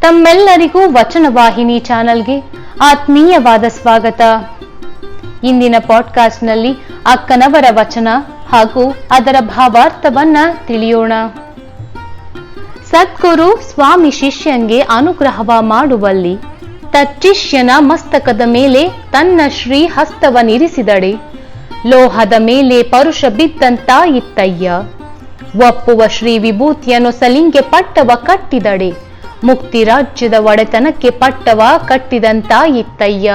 ತಮ್ಮೆಲ್ಲರಿಗೂ ವಚನವಾಹಿನಿ ಚಾನೆಲ್ಗೆ ಆತ್ಮೀಯವಾದ ಸ್ವಾಗತ. ಇಂದಿನ ಪಾಡ್ಕಾಸ್ಟ್ನಲ್ಲಿ ಅಕ್ಕನವರ ವಚನ ಹಾಗೂ ಅದರ ಭಾವಾರ್ಥವನ್ನ ತಿಳಿಯೋಣ. ಸದ್ಗುರು ಸ್ವಾಮಿ ಶಿಷ್ಯಂಗೆ ಅನುಗ್ರಹವ ಮಾಡುವಲ್ಲಿ ತಚ್ಚಿಷ್ಯನ ಮಸ್ತಕದ ಮೇಲೆ ತನ್ನ ಶ್ರೀ ಹಸ್ತವನಿರಿಸಿದಡೆ ಲೋಹದ ಮೇಲೆ ಪರುಷ ಬಿದ್ದಂತಾಯಿತ್ತಯ್ಯ ಒಪ್ಪುವ ಶ್ರೀ ವಿಭೂತಿಯನ್ನು ಸಲಿಂಗೆ ಪಟ್ಟವ ಕಟ್ಟಿದಡೆ. ಮುಕ್ತಿ ರಾಜ್ಯದ ಒಡೆತನಕ್ಕೆ ಪಟ್ಟವ ಕಟ್ಟಿದಂತ ಇತ್ತಯ್ಯ.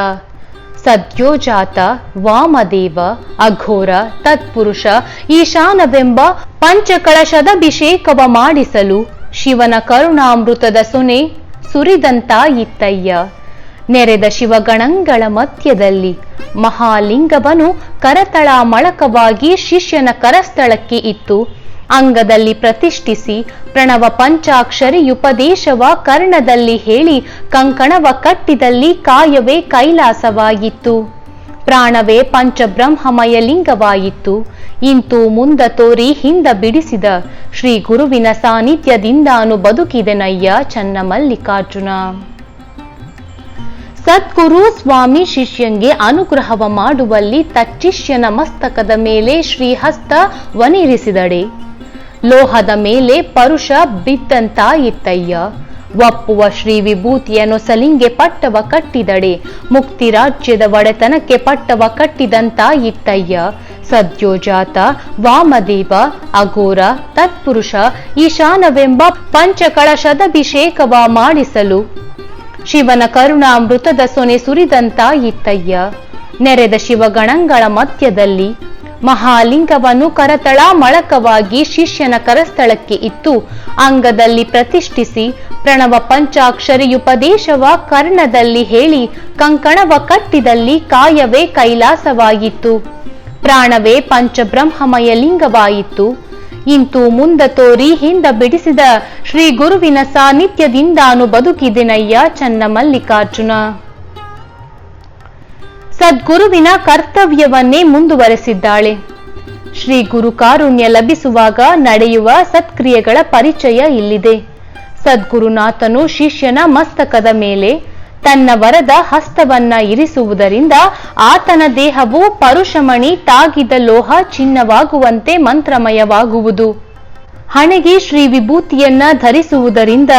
ಸದ್ಯೋಜಾತ ವಾಮದೇವ, ಅಘೋರ, ತತ್ಪುರುಷ, ಈಶಾನವೆಂಬ ಪಂಚಕಳಶದಭಿಷೇಕವ ಮಾಡಿಸಲು ಶಿವನ ಕರುಣಾಮೃತದ ಸುನೆ ಸುರಿದಂತ ಇತ್ತಯ್ಯ. ನೆರೆದ ಶಿವಗಣಂಗಳ ಮಧ್ಯದಲ್ಲಿ ಮಹಾಲಿಂಗವನು ಕರತಳ ಮಳಕವಾಗಿ ಶಿಷ್ಯನ ಕರಸ್ಥಳಕ್ಕೆ ಇತ್ತು. ಅಂಗದಲ್ಲಿ ಪ್ರತಿಷ್ಠಿಸಿ ಪ್ರಣವ ಪಂಚಾಕ್ಷರಿಯುಪದೇಶವ ಕರ್ಣದಲ್ಲಿ ಹೇಳಿ ಕಂಕಣವ ಕಟ್ಟಿದಲ್ಲಿ ಕಾಯವೇ ಕೈಲಾಸವಾಗಿತ್ತು. ಪ್ರಾಣವೇ ಪಂಚಬ್ರಹ್ಮಮಯ ಲಿಂಗವಾಯಿತು ಇಂತು ಮುಂದ ತೋರಿ ಹಿಂದ ಬಿಡಿಸಿದ ಶ್ರೀ ಗುರುವಿನ ಸಾನ್ನಿಧ್ಯದಿಂದಾನು ಬದುಕಿದೆನಯ್ಯ ಚನ್ನಮಲ್ಲಿಕಾರ್ಜುನ. ಸದ್ಗುರು ಸ್ವಾಮಿ ಶಿಷ್ಯಂಗೆ ಅನುಗ್ರಹವ ಮಾಡುವಲ್ಲಿ ತಚ್ಚಿಷ್ಯನ ಮಸ್ತಕದ ಮೇಲೆ ಶ್ರೀಹಸ್ತ ವನಿರಿಸಿದಡೆ. ಲೋಹದ ಮೇಲೆ ಪರುಷ ಇತ್ತಯ್ಯ. ಒಪ್ಪುವ ಶ್ರೀ ವಿಭೂತಿಯನ್ನು ಸಲಿಂಗೆ ಪಟ್ಟವ ಕಟ್ಟಿದಡೆ, ಮುಕ್ತಿ ರಾಜ್ಯದ ಒಡೆತನಕ್ಕೆ ಪಟ್ಟವ ಕಟ್ಟಿದಂತ ಇತ್ತಯ್ಯ. ಸದ್ಯೋಜಾತ, ವಾಮದೇವ, ಅಘೋರ, ತತ್ಪುರುಷ, ಈಶಾನವೆಂಬ ಪಂಚಕಳಶದಭಿಷೇಕವ ಮಾಡಿಸಲು. ಶಿವನ ಕರುಣಾಮೃತದ ಸೊನೆ ಸುರಿದಂತ ಇತ್ತಯ್ಯ. ನೆರೆದ ಶಿವಗಣಗಳ ಮಧ್ಯದಲ್ಲಿ ಮಹಾಲಿಂಗವನ್ನು ಕರತಳ ಮಳಕವಾಗಿ ಶಿಷ್ಯನ ಕರಸ್ಥಳಕ್ಕೆ ಇತ್ತು. ಅಂಗದಲ್ಲಿ ಪ್ರತಿಷ್ಠಿಸಿ ಪ್ರಣವ ಪಂಚಾಕ್ಷರಿಯುಪದೇಶವ ಕರ್ಣದಲ್ಲಿ ಹೇಳಿ ಕಂಕಣವ ಕಟ್ಟಿದಲ್ಲಿ ಕಾಯವೇ ಕೈಲಾಸವಾಯಿತು ಪ್ರಾಣವೇ ಪಂಚಬ್ರಹ್ಮಮಯ ಲಿಂಗವಾಯಿತು. ಇಂತು ಮುಂದ ತೋರಿ ಹಿಂದ ಬಿಡಿಸಿದ ಶ್ರೀ ಗುರುವಿನ ಸಾನ್ನಿಧ್ಯದಿಂದಾನು ಬದುಕಿದೆನಯ್ಯ ಚನ್ನ ಮಲ್ಲಿಕಾರ್ಜುನ ಸದ್ಗುರುವಿನ ಕರ್ತವ್ಯವನ್ನೇ ಮುಂದುವರೆಸಿದ್ದಾಳೆ. ಶ್ರೀ ಗುರು ಕಾರುಣ್ಯ ಲಭಿಸುವಾಗ ನಡೆಯುವ ಸತ್ಕ್ರಿಯೆಗಳ ಪರಿಚಯ ಇಲ್ಲಿದೆ. ಸದ್ಗುರುನಾಥನು ಶಿಷ್ಯನ ಮಸ್ತಕದ ಮೇಲೆ ತನ್ನ ವರದ ಹಸ್ತವನ್ನ ಇರಿಸುವುದರಿಂದ ಆತನ ದೇಹವು ಪರುಷಮಣಿ ತಾಗಿದ ಲೋಹ ಚಿನ್ನವಾಗುವಂತೆ ಮಂತ್ರಮಯವಾಗುವುದು. ಹಣೆಗೆ ಶ್ರೀ ವಿಭೂತಿಯನ್ನ ಧರಿಸುವುದರಿಂದ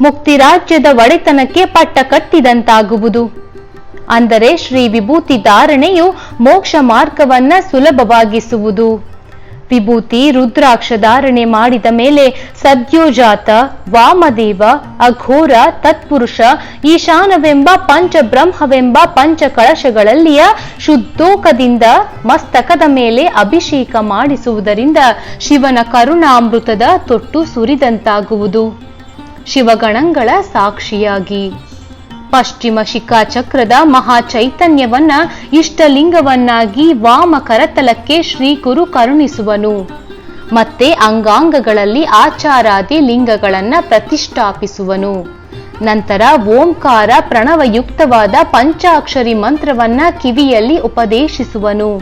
ಮುಕ್ತಿರಾಜ್ಯದ ಒಡೆತನಕ್ಕೆ ಪಟ್ಟ ಕಟ್ಟಿದಂತಾಗುವುದು. ಅಂದರೆ ಶ್ರೀ ವಿಭೂತಿ ಧಾರಣೆಯು ಮೋಕ್ಷ ಮಾರ್ಗವನ್ನ ಸುಲಭವಾಗಿಸುವುದು. ವಿಭೂತಿ ರುದ್ರಾಕ್ಷ ಧಾರಣೆ ಮಾಡಿದ ಮೇಲೆ ಸದ್ಯೋಜಾತ, ವಾಮದೇವ, ಅಘೋರ, ತತ್ಪುರುಷ, ಈಶಾನವೆಂಬ ಪಂಚಬ್ರಹ್ಮವೆಂಬ ಪಂಚ ಕಳಶಗಳಲ್ಲಿಯ ಶುದ್ಧೋಕದಿಂದ ಮಸ್ತಕದ ಮೇಲೆ ಅಭಿಷೇಕ ಮಾಡಿಸುವುದರಿಂದ ಶಿವನ ಕರುಣಾಮೃತದ ತೊಟ್ಟು ಸುರಿದಂತಾಗುವುದು. ಶಿವಗಣಗಳ ಸಾಕ್ಷಿಯಾಗಿ. ಪಶ್ಚಿಮ ಶಿಖಾಚಕ್ರದ ಮಹಾ ಚೈತನ್ಯವನ್ನ ಇಷ್ಟಲಿಂಗವನ್ನಾಗಿ ವಾಮ ಕರತಲಕ್ಕೆ ಶ್ರೀ ಗುರು ಕರುಣಿಸುವನು. ಮತ್ತೆ ಅಂಗಾಂಗಗಳಲ್ಲಿ ಆಚಾರಾದಿ ಲಿಂಗಗಳನ್ನು ಪ್ರತಿಷ್ಠಾಪಿಸುವನು. ನಂತರ ಓಂಕಾರ ಪ್ರಣವಯುಕ್ತವಾದ ಪಂಚಾಕ್ಷರಿ ಮಂತ್ರವನ್ನ ಕಿವಿಯಲ್ಲಿ ಉಪದೇಶಿಸುವನು.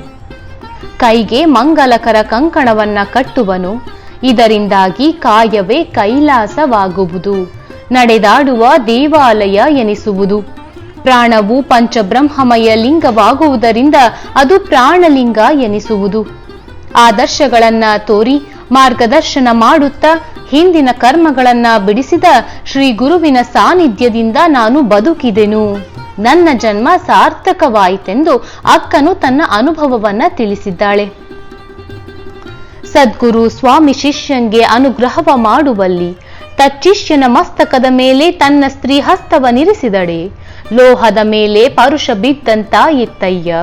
ಕೈಗೆ ಮಂಗಲಕರ ಕಂಕಣವನ್ನ ಕಟ್ಟುವನು. ಇದರಿಂದಾಗಿ ಕಾಯವೇ ಕೈಲಾಸವಾಗುವುದು. ನಡೆದಾಡುವ ದೇವಾಲಯ ಎನಿಸುವುದು. ಪ್ರಾಣವು ಪಂಚಬ್ರಹ್ಮಮಯ ಲಿಂಗವಾಗುವುದರಿಂದ ಅದು ಪ್ರಾಣಲಿಂಗ ಎನಿಸುವುದು. ಆದರ್ಶಗಳನ್ನ ತೋರಿ, ಮಾರ್ಗದರ್ಶನ ಮಾಡುತ್ತಾ, ಹಿಂದಿನ ಕರ್ಮಗಳನ್ನ ಬಿಡಿಸಿದ ಶ್ರೀ ಗುರುವಿನ ಸಾನ್ನಿಧ್ಯದಿಂದ ನಾನು ಬದುಕಿದೆನು. ನನ್ನ ಜನ್ಮ ಸಾರ್ಥಕವಾಯಿತೆಂದು ಅಕ್ಕನು ತನ್ನ ಅನುಭವವನ್ನ ತಿಳಿಸಿದ್ದಾಳೆ. ಸದ್ಗುರು ಸ್ವಾಮಿ ಶಿಷ್ಯನ್ಗೆ ಅನುಗ್ರಹವ ಮಾಡುವಲ್ಲಿ ತಚ್ಚಿಷ್ಯನ ಮಸ್ತಕದ ಮೇಲೆ ತನ್ನ ಸ್ತ್ರೀ ಹಸ್ತವನಿರಿಸಿದಳೆ ಲೋಹದ ಮೇಲೆ ಪರುಷ ಬಿದ್ದಂತ ಇತ್ತಯ್ಯ.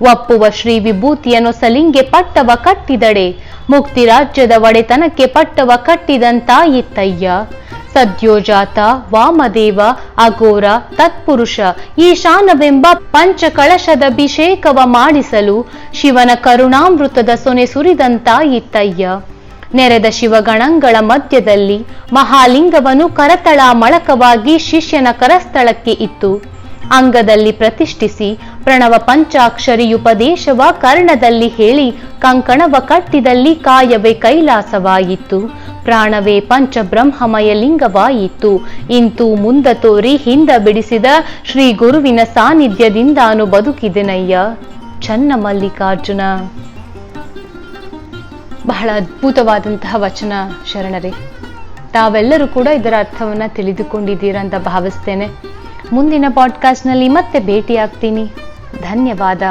ಒಪ್ಪುವ ಶ್ರೀ ವಿಭೂತಿಯನ್ನು ಸಲಿಂಗೆ ಪಟ್ಟವ ಕಟ್ಟಿದಡೆ ಮುಕ್ತಿ ರಾಜ್ಯದ ಒಡೆತನಕ್ಕೆ ಪಟ್ಟವ ಕಟ್ಟಿದಂತ ಇತ್ತಯ್ಯ. ಸದ್ಯೋಜಾತ, ವಾಮದೇವ, ಅಘೋರ, ತತ್ಪುರುಷ ಈಶಾನವೆಂಬ ಪಂಚಕಳಶದಭಿಷೇಕವ ಮಾಡಿಸಲು ಶಿವನ ಕರುಣಾಮೃತದ ಸೊನೆ ಸುರಿದಂತ ಇತ್ತಯ್ಯ. ನೆರೆದ ಶಿವಗಣಂಗಳ ಮಧ್ಯದಲ್ಲಿ ಮಹಾಲಿಂಗವನ್ನು ಕರತಳ ಮಳಕವಾಗಿ ಶಿಷ್ಯನ ಕರಸ್ಥಳಕ್ಕೆ ಇತ್ತು. ಅಂಗದಲ್ಲಿ ಪ್ರತಿಷ್ಠಿಸಿ ಪ್ರಣವ ಪಂಚಾಕ್ಷರಿಯುಪದೇಶವ ಕರ್ಣದಲ್ಲಿ ಹೇಳಿ ಕಂಕಣವ ಕಟ್ಟಿದಲ್ಲಿ ಕಾಯವೇ ಕೈಲಾಸವಾಯಿತು ಪ್ರಾಣವೇ ಪಂಚಬ್ರಹ್ಮಮಯ ಲಿಂಗವಾಯಿತು. ಇಂತು ಮುಂದ ತೋರಿ ಹಿಂದ ಬಿಡಿಸಿದ ಶ್ರೀ ಗುರುವಿನ ಸಾನ್ನಿಧ್ಯದಿಂದಾನು ಬದುಕಿದೆನಯ್ಯ. ಚನ್ನ ಮಲ್ಲಿಕಾರ್ಜುನ. ಬಹಳ ಅದ್ಭುತವಾದಂತಹ ವಚನ ಶರಣರೇ. ತಾವೆಲ್ಲರೂ ಕೂಡ ಇದರ ಅರ್ಥವನ್ನ ತಿಳಿದುಕೊಂಡಿದ್ದೀರಾ ಅಂತ ಭಾವಿಸ್ತೇನೆ. ಮುಂದಿನ ಪಾಡ್ಕಾಸ್ಟ್ನಲ್ಲಿ ಮತ್ತೆ ಭೇಟಿಯಾಗ್ತೀನಿ. ಧನ್ಯವಾದ.